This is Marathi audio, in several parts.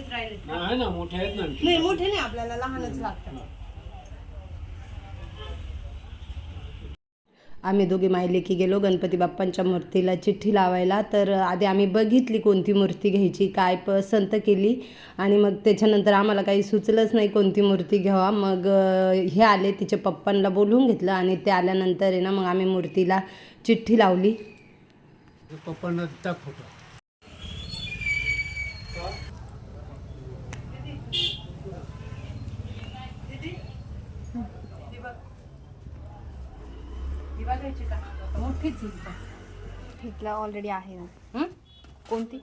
राहिली ना मोठे आहेत ना. नाही मोठे नाही आपल्याला लहानच लागतं आम्ही दोघे मायलेकी गेलो गणपती बाप्पांच्या मूर्तीला चिठ्ठी लावायला. तर आधी आम्ही बघितली कोणती मूर्ती घ्यायची काय पसंत केली. आणि मग त्याच्यानंतर आम्हाला काही सुचलंच नाही कोणती मूर्ती घ्यावा. मग हे आले तिच्या पप्पांना बोलवून घेतलं आणि ते आल्यानंतर आहे ना मग आम्ही मूर्तीला चिठ्ठी लावली. पप्पांना मोठीच इथला ऑलरेडी आहे ना. कोणती?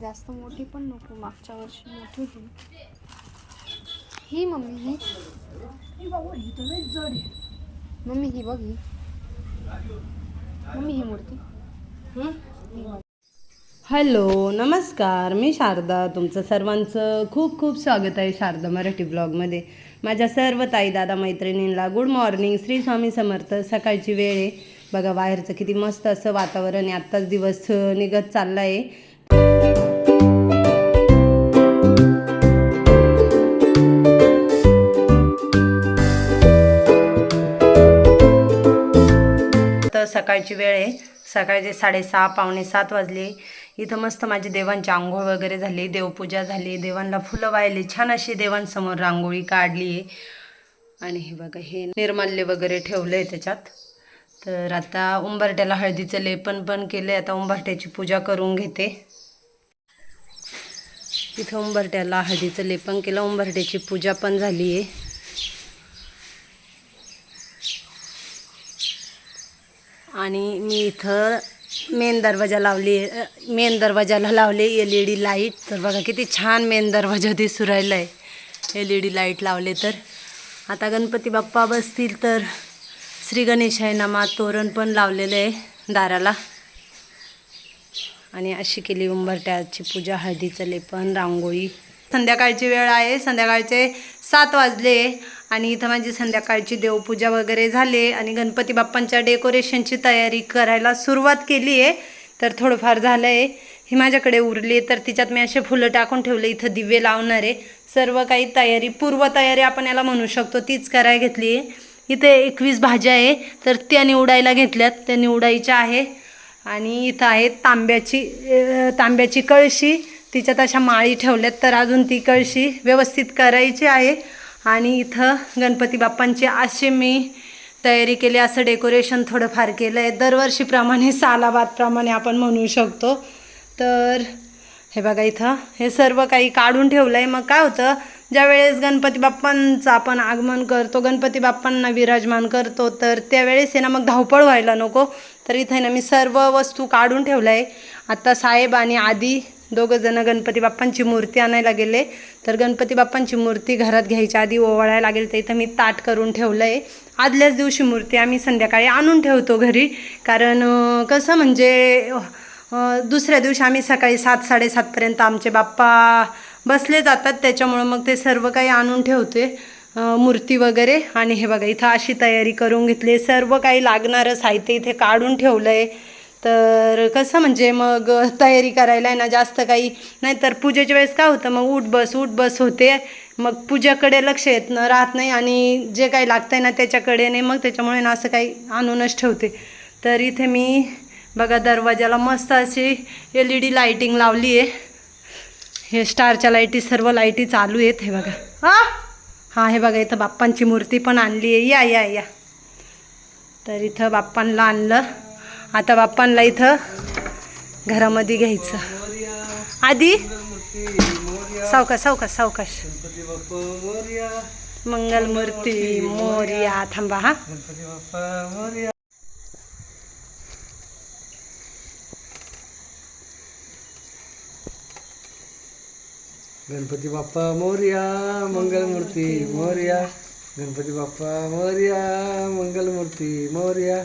जास्त मोठी पण नको मागच्या वर्षी मोठी होती. ही मम्मी ही. मम्मी ही बघ ही. मम्मी ही मूर्ती. हॅलो नमस्कार. मी शारदा तुमचं सर्वांचं खूप खूप स्वागत आहे शारदा मराठी ब्लॉगमध्ये. माझ्या सर्व ताई दादा मैत्रिणींना गुड मॉर्निंग श्री स्वामी समर्थ. सकाळची वेळ आहे. बघा बाहेरचं किती मस्त असं वातावरण आहे. आत्ताच दिवस निघत चालला आहे तर सकाळची वेळ आहे. सकाळचे साडेसहा पावणे सात वाजले. इथं मस्त माझी देवांची आंघोळ वगैरे झाली देवपूजा झाली देवांना फुलं वाहिली छान अशी देवांसमोर रांगोळी काढली. आहे आणि हे बघा हे निर्माल्य वगैरे ठेवलं आहे त्याच्यात. तर आता उंबरट्याला हळदीचं लेपन पण केलं आहे आता उंबरट्याची पूजा करून घेते. इथं उंबरट्याला हळदीचं लेपन केलं उंबरट्याची पूजा पण झाली आहे आणि मी इथं मेन दरवाजा लावली मेन दरवाजाला लावले एल ई डी लाइट तर बघा किती छान मेन दरवाजा दिसू राहिला आहे एल ई डी लाइट लावले तर. आता गणपती बाप्पा बसतील तर श्री गणेशाय नामा तोरण पण लावलेलं आहे दाराला. आणि अशी केली उंबरट्याची पूजा हळदीचं लेपन रांगोळी. संध्याकाळची वेळ आहे संध्याकाळचे सात वाजले. आणि इथं माझी संध्याकाळची देवपूजा वगैरे झाले आणि गणपती बाप्पांच्या डेकोरेशनची तयारी करायला सुरुवात केली आहे. तर थोडंफार झालं आहे. ही माझ्याकडे उरली आहे. तर तिच्यात मी असे फुलं टाकून ठेवले. इथं दिवे लावणार आहे. सर्व काही तयारी पूर्वतयारी आपण याला म्हणू शकतो. तीच करायला घेतली आहे. इथे एकवीस भाज्या आहे. तर त्या निवडायला घेतल्यात. त्या निवडायच्या आहे. आणि इथं आहे तांब्याची तांब्याची कळशी. तिच्यात अशा माळी ठेवल्यात. तर अजून ती कळशी व्यवस्थित करायची आहे. आणि इथं गणपती बाप्पांची असे मी तयारी केली असं डेकोरेशन थोडंफार केलं आहे दरवर्षीप्रमाणे सालाबादप्रमाणे आपण म्हणू शकतो. तर हे बघा इथं हे सर्व काही काढून ठेवलं आहे मग काय होतं ज्यावेळेस गणपती बाप्पांचं आपण आगमन करतो गणपती बाप्पांना विराजमान करतो तर त्यावेळेस आहे ना मग धावपळ व्हायला नको. तर इथं ना मी सर्व वस्तू काढून ठेवलं आहे आत्ता साहेब आणि आधी दोघंजणं गणपती बाप्पांची मूर्ती आणायला गेले. तर गणपती बाप्पांची मूर्ती घरात घ्यायच्या आधी ओवाळायला लागेल. तर इथं मी ताट करून ठेवलं आहे आदल्याच दिवशी मूर्ती आम्ही संध्याकाळी आणून ठेवतो घरी. कारण कसं म्हणजे दुसऱ्या दिवशी आम्ही सकाळी सात साडेसातपर्यंत आमचे बाप्पा बसले जातात. त्याच्यामुळं मग ते सर्व काही आणून ठेवते मूर्ती वगैरे. आणि हे बघा इथं अशी तयारी करून घेतली. सर्व काही लागणारं साहित्य इथे काढून ठेवलं आहे तर कसं म्हणजे मग तयारी करायला आहे ना जास्त काही? नाहीतर पूजेच्या वेळेस काय होतं? मग उठ बस उठ बस होते. मग पूजाकडे लक्ष येत न राहत नाही आणि जे काही लागतं आहे ना त्याच्याकडे नाही. मग त्याच्यामुळे ना असं काही आणूनच ठेवते. तर इथे मी बघा दरवाजाला मस्त अशी एल ई डी लाईटिंग लावली आहे. हे स्टारच्या लाईटी सर्व लाईटी चालू आहेत हे बघा. हा? हां हे बघा इथं बाप्पांची मूर्ती पण आणली आहे. या या या. तर इथं बाप्पांना आणलं. आता बाप्पांना इथं घरामध्ये घ्यायचं. आधी? सावकाश सावकाश सावकाश. मंगलमूर्ती मोर्या. थांबा हा. गणपती बाप्पा मोर्या. मंगलमूर्ती मोर्या. गणपती बाप्पा मोर्या. मंगलमूर्ती मोर्या.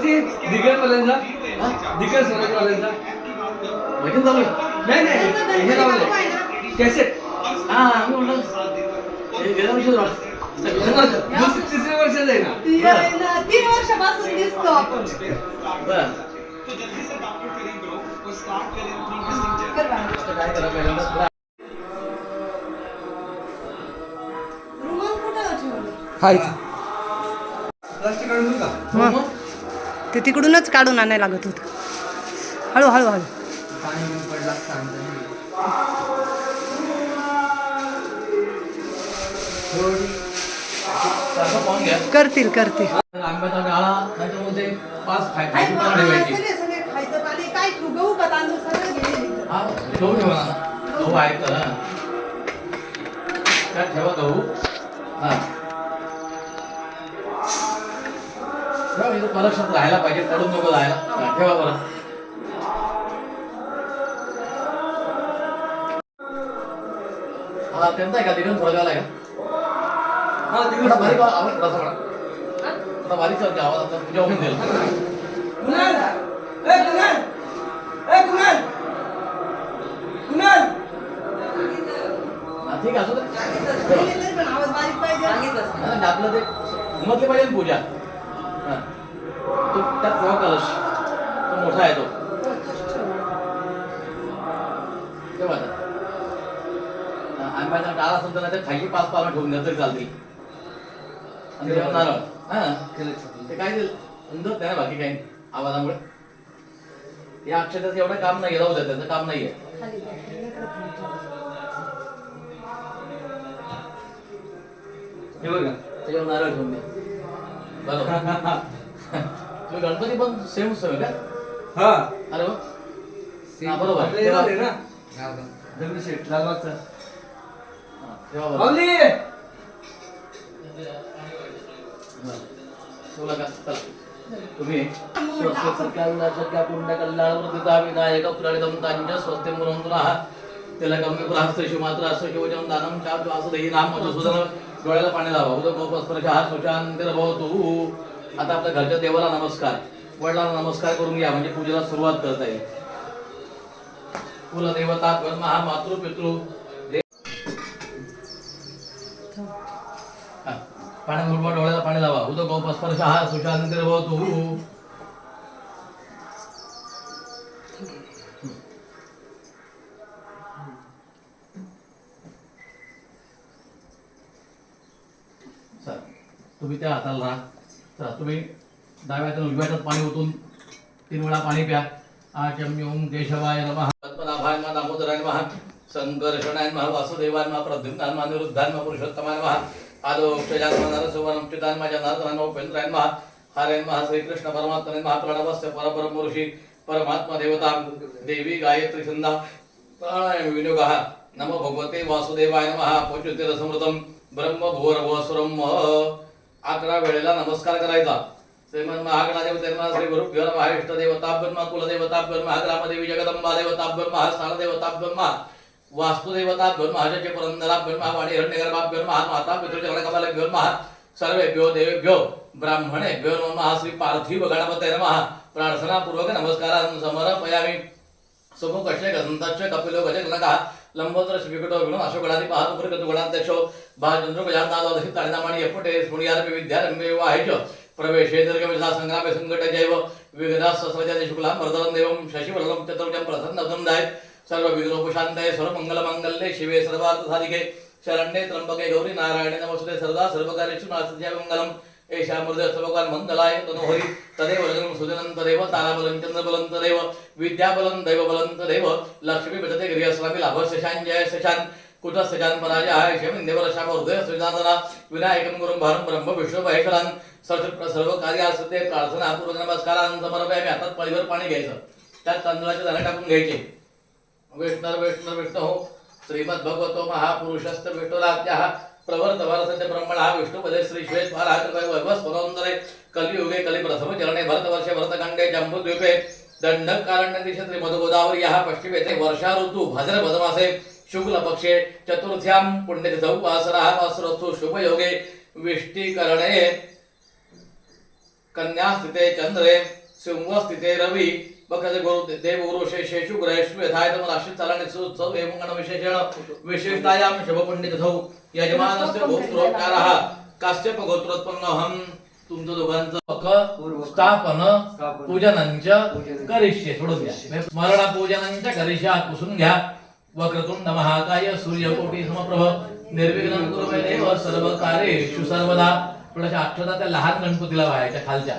वरती दिग्गजवाल्यांचा दिग्गजवाल्यांचा भजन चालू नाही नाही हे लावलंय कॅसेट. हा मी म्हणलं. दुसरी तिसऱ्या वर्षाचं आहे ना? तीन वर्षापासून दिसतो आपण. रुमाल कुठं ठेवलं? हाय प्लास्टिक काढून देऊ का? ते तिकडूनच काढून आणायला लागत होतं. हळू हळू. करतील करतील. तर आंब्याचा डाळा परीक्षात राहायला पाहिजे पडून नको हा, ठेवा बरं. हा त्यांचा आहे का? तिकडून थोडा वेळा आहे का? हा दिवस बारीक आवाज थोडासा म्हणा थोडा बारीक चालते आवाज आता पूजा होऊन जाईल. कुणाल? ए कुणाल? ए कुणाल? कुणाल? ठीक आहे असू दे. आपलं ते उमटली पाहिजे पूजा. तो त्यात ठेवा कलश तो मोठा आहे तो. ठेवा आता. हा, आंब्याचा डाळ असेल तर नाही खाली पाच पानं ठेवून द्या तरी चालतील. आणि तेव्हा नारळ हा. ते काय समजत नाही बाकी काही आवाजामुळे. या अक्षराचं एवढं काम नाही राहू द्या त्याचं काम नाहीये. हे बघा. त्याच्यावर नारळ ठेवून द्या. बरोबर. गणपती पण सेम सेम का? हा. अरे वा हा, बरोबर. आपल्या इथं आहे ना? दगडूशेठ लालबागचा हा, ठेवा बरोबर. माऊली हा. ठेवला का? चला. तुम्ही? सत्या पुण्य कल्याण विनायक प्रणितम तांच्या स्वस्ते त्याला कमी प्रास्तशी मात्र असं शिवजन दानम चार वासुदेही नाम मधुसूदन डोळ्याला पाणी लावा. उदक गोपस्पर्श हा सुशांतिर आता आपल्या घरच्या देवाला नमस्कार. वडिलांना नमस्कार करून घ्या म्हणजे पूजेला सुरुवात करता येईल. कुलदेवता ब्रह्मा हा मातृ पितृ पाण्यात मुठभर डोळ्याला पाणी लावा. उदक गोपस्पर्श हा सुशांत तू तुम्ही त्या हाताला राहा. चला तुम्ही डाव्या हाताने उजव्या हातात पाणी ओतून तीन वेळा पाणी प्या. आचम्योम केशवाय नमः. पद्मनाभाय नमः दामोदराय नमः. संकर्षणाय नमः. वासुदेवाय नमः. प्रद्युम्नाय नमः. निरुद्धाय नमः. पुरुषोत्तमाय नमः. आदोक्षजाय नमः नरसुवर्णमुक्तिदाय नमः. जनार्दनाय नमः. उपेंद्राय नमः. हरे नमः. श्रीकृष्ण परमात्मने नमः. प्रणवस्य परब्रह्म ऋषी परमात्मा देवता देवी गायत्री छंदा प्राणायाम विनियोगः. नमो भगवते वासुदेवाय नमः. पोचुतिरसमृतम ब्रह्म भुवरभुवसुरम अकरा वेळेला नमस्कार करायचा. श्रीमन महागणादेव नमः श्री गुरुभ्यो नमः इष्ट देवताभ्यो नमः कुलदेवताभ्यो नमः ग्रामदेवी जगदंबा देवताभ्यो नमः स्थानदेवताभ्यो नमः वास्तुदेवताभ्यो नमः जय पुरंदरा नमः वाणी हिरण्यगर्भाभ्यो नमः माता पितृजगणकमलेभ्यो नमः सर्वेभ्यो देवेभ्यो ब्राह्मणेभ्यो नमः श्री पार्थिव गणपते नमः. प्रार्थनापूर्वक नमस्कारान् समर्पयामि. सुमुखश्च गन्धश्च कपिलो गजगणकः लंबोदर श्रीविकटो विणो अशोकडादि महापुरगतु गणाध्यक्षो भाजन्द्रो गजान्नादोदहि ताडिनामाणि यपुटे स्मृयारपि विद्यारम्भे वाहिच प्रवेशे दीर्घविधा संग्रामे संकटजैव विघ्नाः सहस्रजाति शुक्लां वरदरं देवं शशिवरदं चतुर्भुजं प्रसन्नवदनदाय सर्वविघ्नोपशान्तये शिवे शरण्ये गौरी नारायणे नमस्ते सर्वदा सर्वकार्येषु नास्ति मङ्गलम् एषा मृदस्तवकान् मङ्गलाय तनोहरि तदेव लगनं सुजनं ताराबलं चन्द्रबलं तदेव विद्याबलं दैवबलं तदेव लक्ष्मी भजते गृहस्वामी लाभ शशान् जय कुठं कुटः हृदय सुजातना विनायकं गुरुं भारं ब्रह्म विष्णु महेश्वरान् सर्व सर्व कार्यासते प्रार्थना पूर्वक नमस्कारान् समर्पयामि. हातात पळीवर पाणी घ्यायचं. त्यात तांदळाचे दाणे टाकून घ्यायचे. विष्णर विष्णर विष्णू हो. श्रीमद्भगवतो महापुरुषस्त विष्णुराज्ञः प्रवर्त भारसत्य ब्रह्मणा विष्णुपदे श्री श्वेत महारा कृपा वैभव स्मरोन्दरे कलियुगे कलिप्रथम चरणे भरतवर्षे भरतखंडे जम्बूद्वीपे दंडक कारण्य दिशे श्री मधुगोदावरी हा पश्चिमेते वर्षा ऋतू भाद्रपदमासे शुक्ल पक्षे चतुर्थ्यां पुण्यतिथौ वासरः वासरस्तु शुभयोगे विष्टिकरणे। कन्या स्थिते चंद्रे सिंह स्थिते रवी बकज गुरु देव गुरु शेषेषु ग्रहेषु यथायतम राशी चालणे सुत्सव एवं विशेषण विशेषतायां शुभ पुण्यतिथौ यजमानस्य गोत्रोच्चारः काश्यप गोत्रोत्पन्नोऽहं तुमचं दोघांचं स्थापन करिष्ये सोडून पूजनांच करिष्या। पुसून घ्या वक्रतुंड महाकाय सूर्यकोटी समप्रभ निर्विघ्न कुरु मे देव सर्व कार्येषु सर्वदा. थोड्याशा अक्षता त्या लहान गणपतीला व्हायच्या खालच्या.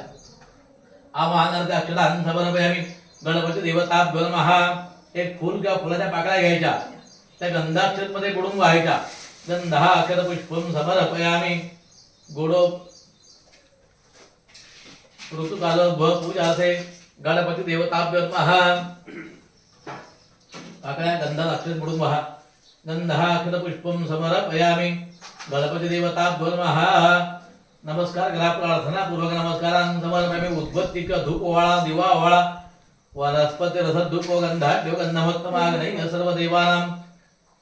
आवाहनार्थ अक्षता समर्पयामी. गणपती देवता नमः एक फुल किंवा फुलाच्या पाकळ्या घ्यायच्या. त्या गंधाक्षरमध्ये बुडून व्हायच्या. गंधा अक्षर पुष्पम समर्पयामी. गोडो ऋतुकाल भ पूजा असे गणपती देवताभ्य महा पाकळ्या गंधा अक्षर बुडून व्हा गंधा अक्षर पुष्पम समर्पयामी। गणपती देवताभ्यो नमः नमस्कार करा प्रार्थना पूर्वक नमस्कारां समर्पयामी। उद्बत्ती किंवा धूप ओवाळा दिवा ओवाळा वनस्पती रस धूप गंधा देवगंधमत्तमाग्नय सर्व देवानां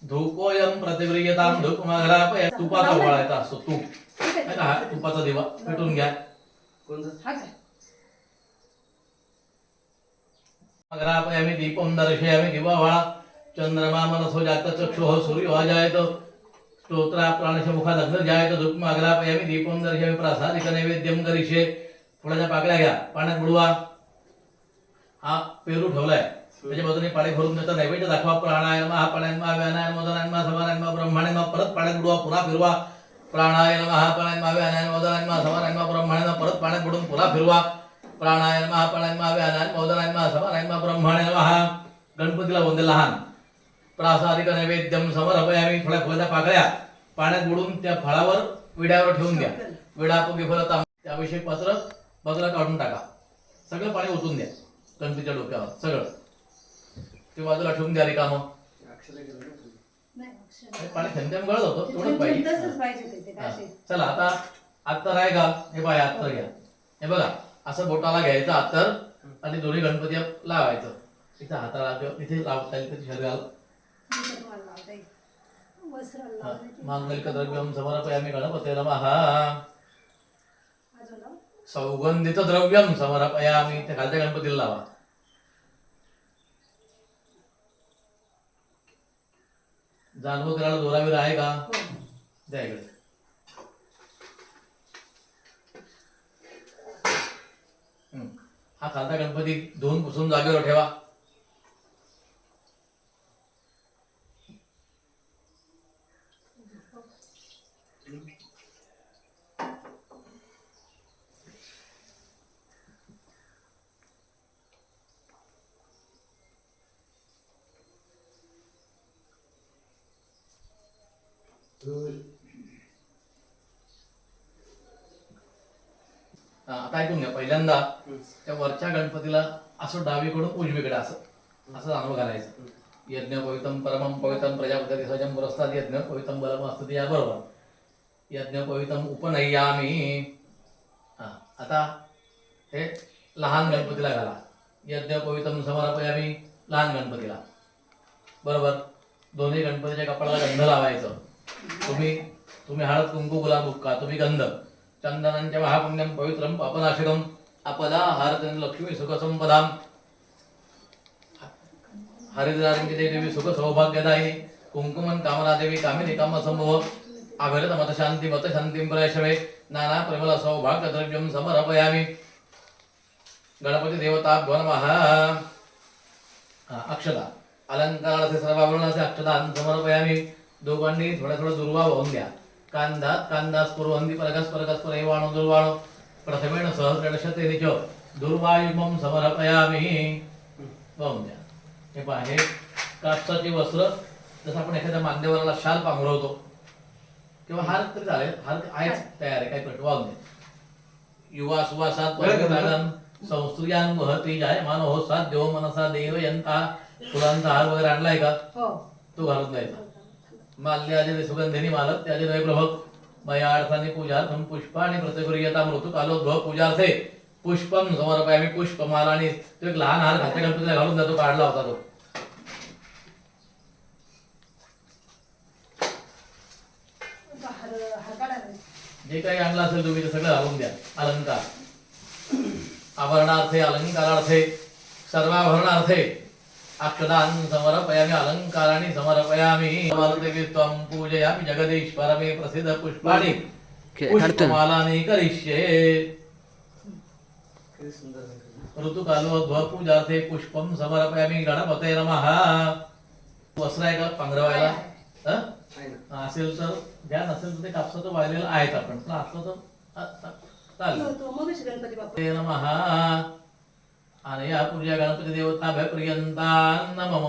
धूपोयम प्रतिव्रियतां धूपमाग्रापय तुपाचा ओवाळायचा असतो तूप का? तुपाचा दिवा पेटून घ्या। अग्रापयामि दीपं दर्शयामि दिवावाळा चंद्रमा मनसो जात चक्षुः सूर्यो जायत स्तोत्रा प्राणस्य मुखात अग्न जायत धूप अग्रापयामि दीपं दर्शयामि प्रासादिक नैवेद्यम करिष्ये। थोड्याशा पाकळ्या घ्या। पाण्यात बुडवा। हा पेरू ठेवलाय। त्याच्या बाजूने पाणी भरून त्याचा नैवेद्य दाखवा। प्राणायाम हा प्राणायाम व्यानायाम मोदनायाम समानायाम ब्रह्माणायाम परत पाण्यात बुडवा पुन्हा फिरवा। प्राणायाम हा प्राणायाम व्यानायाम मोदनायाम समानायाम ब्रह्माणायाम परत पाण्यात बुडून पुन्हा फिरवा। प्राणायाम हा प्राणायाम व्यानायाम मोदनायाम समानायाम ब्रह्माणायाम हा गणपतीला वंदे लहान. प्रासादिक नैवेद्यम समर्पयामी थोड्या फुलाच्या पाकळ्या. पाण्यात बुडून त्या फळावर विड्यावर ठेवून द्या विडा पुगे फलता त्याविषयी पत्र बाजूला काढून टाका. सगळं पाणी ओतून द्या. गणपतीच्या डोक्यावर. सगळं. ते बाजूला ठेवून द्या रिकाम. पाणी थंड्याम गळत होतं तेवढंच पाहिजे. चला आता अत्तर आहे का? हे पाय अत्तर घ्या. हे बघा. असं बोटाला घ्यायचं अत्तर आणि दोन्ही गणपती लावायचं. इथं हाताला किंवा इथे लावता येईल तर शरीराला. मांगलिक द्रव्यम समर्पयामी गणपते नमः. सौगंधित द्रव्यम समर्पयामी. त्या खालच्या गणपतीला लावा. जानव करायला दोरावीर आहे का? द्या इकडे. हा खालता गणपती धुवून पुसून जागेवर ठेवा. हा, आता ऐकून घ्या. पहिल्यांदा त्या वरच्या गणपतीला असं डावीकडून उजवीकडे असं असं जाणवं घालायचं. यज्ञ पवित्रम परमम पवित्रम प्रजापती सजम पुरस्तात यज्ञ पवित्रम बलम असतं या बरोबर. यज्ञ पवित्रम उपनय्यामी हा आता हे लहान गणपतीला घाला. यज्ञ पवित्रम समर्पयामी लहान गणपतीला. बरोबर? दोन्ही गणपतीच्या कपाळाला गंध लावायचं. तुम्ही तुम्ही हळद कुंकू गुलाब बुक्का तुम्ही गंध. चंदनांच्या महापुण्यम पवित्रम पापनाशकम अपदा हारतन लक्ष्मी सुख संपदाम हरिद्रारंगी देवी सुख सौभाग्यदायी कुंकुमन कामनादेवी कामिनी काम संभव अभिरत मत शांती मत शांती प्रयशवे नाना प्रबल सौभाग्य द्रव्यम समर्पयामी। गणपती देवता नमः। हा, अक्षता। अलंकाराचे सर्वाभरणाचे अक्षता समर्पयामी। दोघांनी थोड्या थोडं दुर्वा वाहून द्या कांदात कांदास कुर्वन्ति परगस परगस परैवाणो दुर्वाणो प्रथमेण सहस्रशते निच दुर्वायुमम समर्पयामी. वाहून द्या हे पहा हे कापसाची वस्त्र जसं आपण एखाद्या मान्यवराला शाल पांघरवतो किंवा हार तरी चालेल. हार आहेच तयार आहे काय कट वाहून द्या युवा सुवासात परिधान संस्त्रियान महती जायमान हो सात देव मनसा देव यंता फुलांचा हार वगैरे आणलाय का? हो. तो घालून द्यायचा. माल्यादिने सुगंधिनी मालत मालत्यादिने प्रभव मया अर्थाने पूजार्थम पुष्पाणि प्रतिगृह्यता मृतकालोद्भव पूजार्थे. पुष्पम समर्पयामी पुष्पमाला आणि तो एक लहान हार घातल्या गणपतीला घालून जातो काढला होता तो. जे काही आणलं असेल तुम्ही ते सगळं घालून द्या. अलंकार. आभरणार्थे अलंकारार्थे सर्वाभरणार्थे. अक्षदान समर्पयामि अलंकाराणि समर्पयामि। समर्पयामि त्वं पूजयामि जगदीश्वर मे प्रसिद्ध पुष्पाणि। पुष्पमालानि करिष्ये। ऋतुकालोद्भव पूजार्थे पुष्पम समर्पयामि गणपते नमः। वस्त्र आहे का पांघरवायला हं? असेल तर द्या नसेल तर ते कापसाचं वाहिलेलं आहेत आपण. पण असलं तर चालेल. ते नमः. आणि या पूजा गणपती देवता भयपर्यंता मम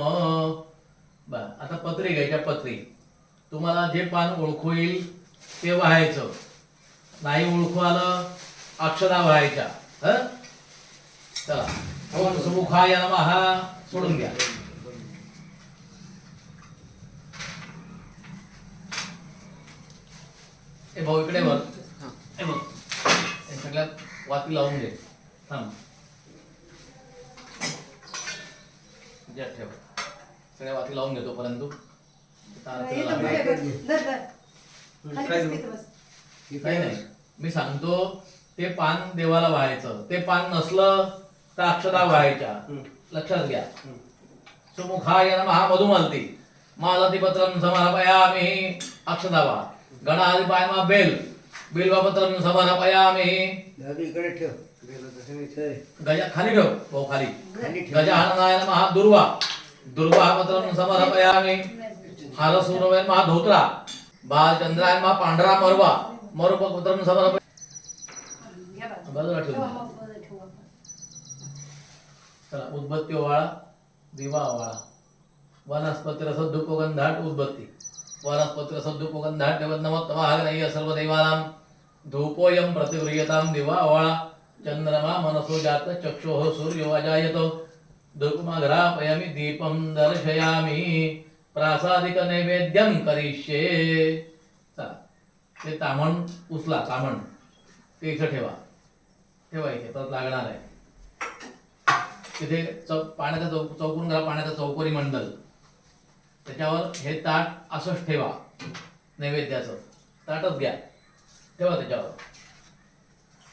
बर आता पत्री घ्यायच्या पत्री. तुम्हाला जे पान ओळखू येईल ते व्हायचं. नाही ओळखू आलं अक्षरा व्हायच्या. हं? चला. ओम सुमुखाय नमः. सोडून घ्या ए भाऊ इकडे बघ हे सगळ्यात वाती लावून घे. थांब. ज्या ठेव सगळ्या वाती लावून घेतो परंतु. नाही नाही. मी सांगतो ते पान देवाला व्हायचं. ते पान नसलं तर अक्षता व्हायच्या. लक्षात घ्या. सुमुखाय नमः मधुमलती। मालती पत्रम समर्पयामि। अक्षता वा गणाधिपाय पायमा बेल। बिल्वपत्रम समर्पयामि। इकडे ठेव. गजा खाली ठेव भाऊ खाली. गजाननाय नमः दुर्वा. दुर्वा पत्रम समर्पयामि हारसूरवय नमः धोत्रा. बालचंद्राय नमः पांढरा मरवा. मरुप समर्पय बाजूला. ठेव. चला उद्बत्ती ओवाळा दिवा ओवाळा. वनस्पती रसोद्धुपगंधाट उद्बत्ती. वनस्पती रसोद्धुपगंधाट देवतनमोत्तमाग्नय्य सर्वदैवानां धूपोऽयं प्रतिगृह्यतां दिवा ओवाळा. चंद्रमा मनसो जात चक्षुः सूर्यो अजायतो। धूपमघ्रापयामि दीपं दर्शयामि। प्रासादिक नैवेद्यं करिष्ये। चला ते तामण उचला तामण ते इथं ठेवा. ठेवा इथे परत लागणार आहे. तिथे चौ पाण्याचा चौ चौकून घाला पाण्याचा चौकोरी मंडल. त्याच्यावर हे ताट असंच ठेवा नैवेद्याचं. ताटच घ्या. ठेवा त्याच्यावर.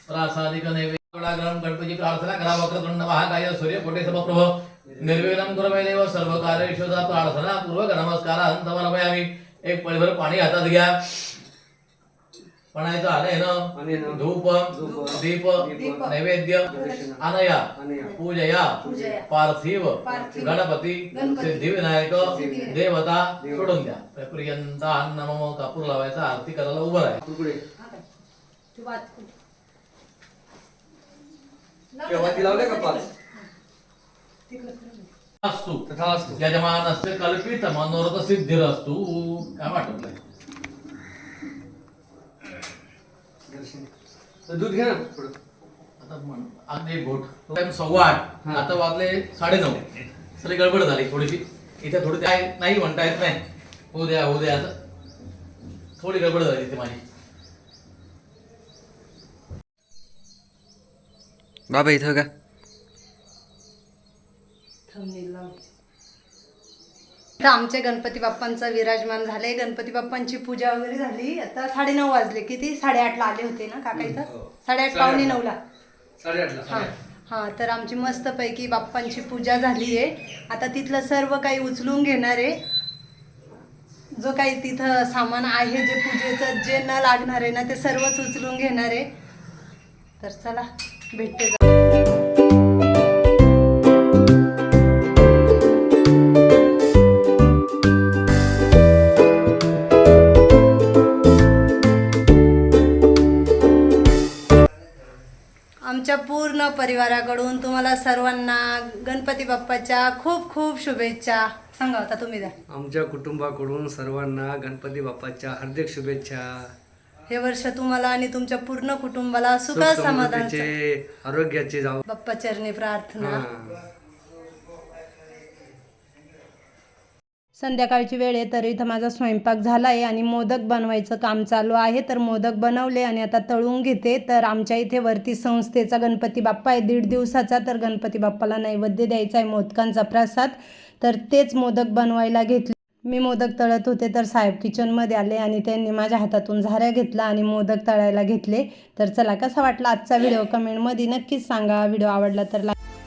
प्रासादिक नैवेद्य गणपती प्रार्थना करा वक्रतुंड महाकाय सूर्य कोटे समप्रभ निर्विघ्नं कुरवे देव सर्व कार्येषु सदा प्रार्थना पूर्वक नमस्कार समर्पयामि एक पळीभर पाणी हातात घ्या। म्हणायचं आलंय अनेन ना धूप। दीप। नैवेद्य। अनया। अनया, पूजया। पूजया, पार्थिव। गणपती। सिद्धिविनायक। देवता. सोडून द्या। प्रियंता नमो कापूर लावायचा आरती करायला उभं आहे केव्हा लावले का पाच? असतो तथा असतो. यजमानस्य कल्पित मनोरथ सिद्धिरस्तु काय वाटत दूध घ्या ना थोडं आता म्हण अगदी घोट टाइम सव्वा आठ. हा. आता वाजले साडेनऊ. सगळी गडबड झाली थोडीशी. इथे थोडी काय नाही म्हणता येत नाही. होऊ द्या होऊ द्या. असं थोडी गडबड झाली इथे माझी. बाबा इथं का तर आमचे गणपती बाप्पांचं विराजमान झाले. गणपती बाप्पांची पूजा वगैरे झाली. आता साडेनऊ वाजले किती? साडेआठला आले होते ना काका इथं? हो. साडेआठ पावणे नऊला. हा. हा तर आमची मस्तपैकी बाप्पांची पूजा झाली आहे आता तिथलं सर्व काही उचलून घेणार आहे. जो काही तिथं सामान आहे जे पूजेचं जे न लागणार आहे ना ते सर्वच उचलून घेणार आहे. तर चला भेटते परिवाराकडून तुम्हाला सर्वांना गणपती बाप्पाच्या खूप खूप शुभेच्छा. सांगा आता तुम्ही द्या. आमच्या कुटुंबाकडून सर्वांना गणपती बाप्पाच्या हार्दिक शुभेच्छा. हे वर्ष तुम्हाला आणि तुमच्या पूर्ण कुटुंबाला सुख सुख समाधान समृद्धीचे आरोग्याचे जाऊ बाप्पा चरणी प्रार्थना संध्याकाळची वेळ आहे तर इथं माझा स्वयंपाक झाला आहे आणि मोदक बनवायचं काम चालू आहे. तर मोदक बनवले आणि आता तळून घेते. तर आमच्या इथे वरती संस्थेचा गणपती बाप्पा आहे. दीड दिवसाचा. तर गणपती बाप्पाला नैवेद्य द्यायचा आहे मोदकांचा प्रसाद. तर तेच मोदक बनवायला घेतले. मी मोदक तळत होते तर साहेब किचनमध्ये आले आणि त्यांनी माझ्या हातातून झाऱ्या घेतला आणि मोदक तळायला घेतले. तर चला कसा वाटला आजचा व्हिडिओ? कमेंटमध्ये नक्कीच सांगा. व्हिडिओ आवडला तर लाईक